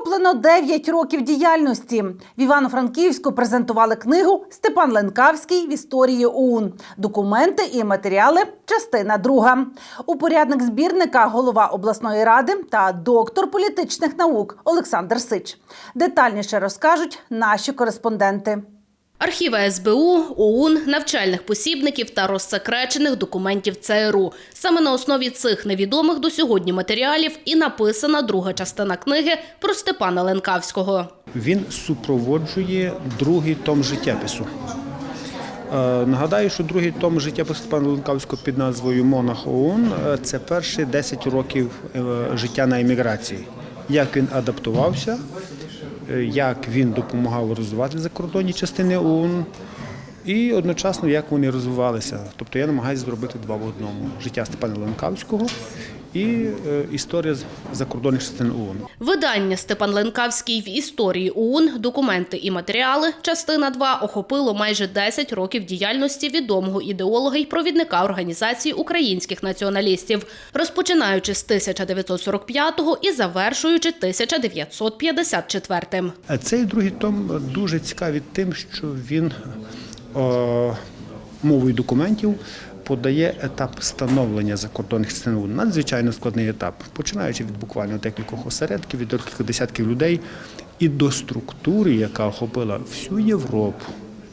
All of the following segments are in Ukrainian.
Охоплено 9 років діяльності. В Івано-Франківську презентували книгу Степан Ленкавський в історії ОУН. Документи і матеріали. Частина друга. Упорядник збірника, голова обласної ради та доктор політичних наук Олександр Сич. Детальніше розкажуть наші кореспонденти. Архіви СБУ, ОУН, навчальних посібників та розсекречених документів ЦРУ. Саме на основі цих невідомих до сьогодні матеріалів і написана друга частина книги про Степана Ленкавського. Він супроводжує другий том життєпису. Е, Нагадаю, що другий том життєпису Степана Ленкавського під назвою Монах ОУН е, це перші 10 років е, життя на еміграції. Як він адаптувався, як він допомагав розвивати закордонні частини ОУН, і одночасно як вони розвивалися. Тобто я намагаюся зробити два в одному: життя Степана Ленкавського і е, історія з- закордонних частин ОУН. Видання Степан Ленкавський в історії ОУН, документи і матеріали, частина 2 охопило майже 10 років діяльності відомого ідеолога і провідника організації українських націоналістів, розпочинаючи з 1945-го і завершуючи 1954-м. А Цей другий том дуже цікавий тим, що він о, мовою документів подає етап становлення закордонних частин Надзвичайно складний етап, починаючи від буквально декількох осередків, від декількох десятків людей і до структури, яка охопила всю Європу,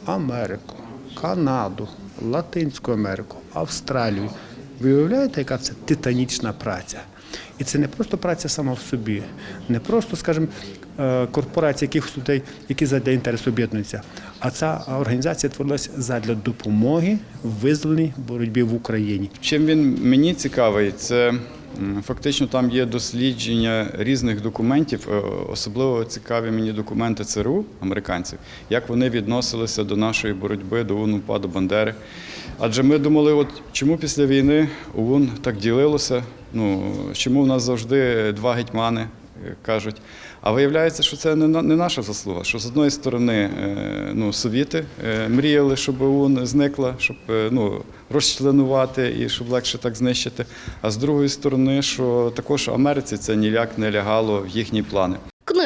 Америку, Канаду, Латинську Америку, Австралію. Ви уявляєте, яка це титанічна праця? І це не просто праця сама в собі, не просто, скажімо, е, корпорація якихось людей, які задля інтересу об'єднуються. А ця організація творилася задля допомоги в визволеній боротьбі в Україні. Чим він мені цікавий, це фактично там є дослідження різних документів. Е, Особливо цікаві мені документи ЦРУ американців, як вони відносилися до нашої боротьби, до ОУН УПА, до Бандери. Адже ми думали, от чому після війни ОУН так ділилося, ну чому в нас завжди два гетьмани кажуть. А виявляється, що це не наша заслуга. Що з одної сторони, е, ну совіти е, мріяли, щоб ОУН зникла, щоб е, ну розчленувати і щоб легше так знищити. А з другої сторони, що також Америці це ніяк не лягало в їхні плани.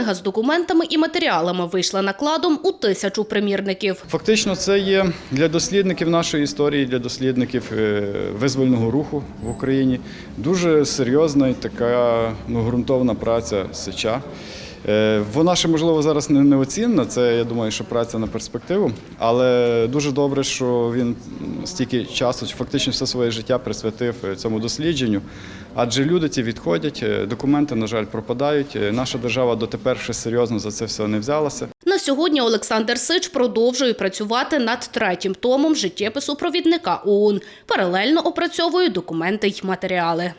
Книга з документами і матеріалами вийшла накладом у тисячу примірників. Фактично, це є для дослідників нашої історії, для дослідників е, визвольного руху в Україні дуже серйозна і така ну, ґрунтовна праця сича. Е, Вона ще, можливо, зараз не неоцінна, це я думаю, що праця на перспективу, але дуже добре, що він стільки часу, фактично все своє життя присвятив е, цьому дослідженню. Адже люди ці відходять, е, документи, на жаль, пропадають. Наша держава дотепер ще серйозно за це все не взялася. На сьогодні Олександр Сич продовжує працювати над третім томом життєпису провідника ОУН. Паралельно опрацьовує документи й матеріали.